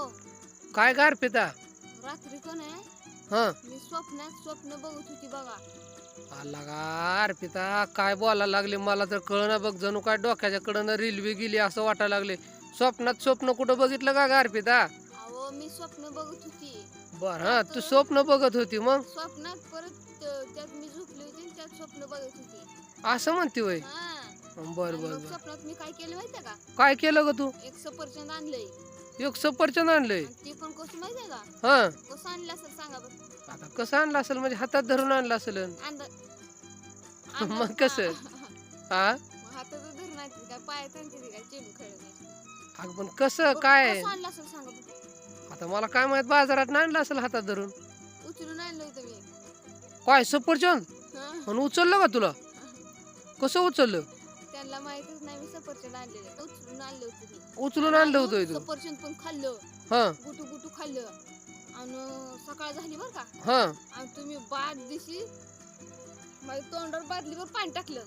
हो काय गार पिता? रात्री कोण आहे. हा. मी स्वप्नात स्वप्न बघत होती बघा. आला गार पिता काय बोलायला लागले मला तर कळना बघ जणू काय डोक्याच्या कडनं रेल्वे गेली असं वाटायला लागले. स्वप्नात स्वप्न कुठं बघितलं का गार पिता? अहो मी स्वप्न बघत होती. बर हा तू स्वप्न बघत होती मग? स्वप्नात परत अ, त्यात मी झोपली होती आणि त्यात स्वप्न बघत होती. असं म्हणते वय हा. बर आणि बर मग बर. स्वप्नात मी काय केलं माहितीये का? काय केलं ग तू? एक सफरचंद आणलंय. एक सफरचंद आणलंय. आणि ते पण कसं माहितीये का? हा. कसं आणलं असेल सांगा बरं. आता कसं आणलं असेल म्हणजे हातात धरून आणलं असेल. मग कसं? हा? हाताचं धरून आणते काय पायात आणते ते काय चेंडू खेळत अगं पण कसं काय? कसं आणलं असेल सांगा बरं. आता मला काय माहीत बाजारात आणलं असेल हातात धरून. उचलून आणलं होतं मी. काय सफरचंद? हा. आणि उचललं का तुला? कसं उचललं? त्यांना माहितच नाही मी सफरचंद आणलेलं उचलून आणलं होतं मी. उचलून आणलं होतं तू सफरचंद पण खाल्लं. हा. गुटू गुटू खाल्लं. आणि सकाळ झाली बरं का? हा. आणि तुम्ही बाद दिशी माझ्या तोंडावर बादलीवर पाणी टाकलं.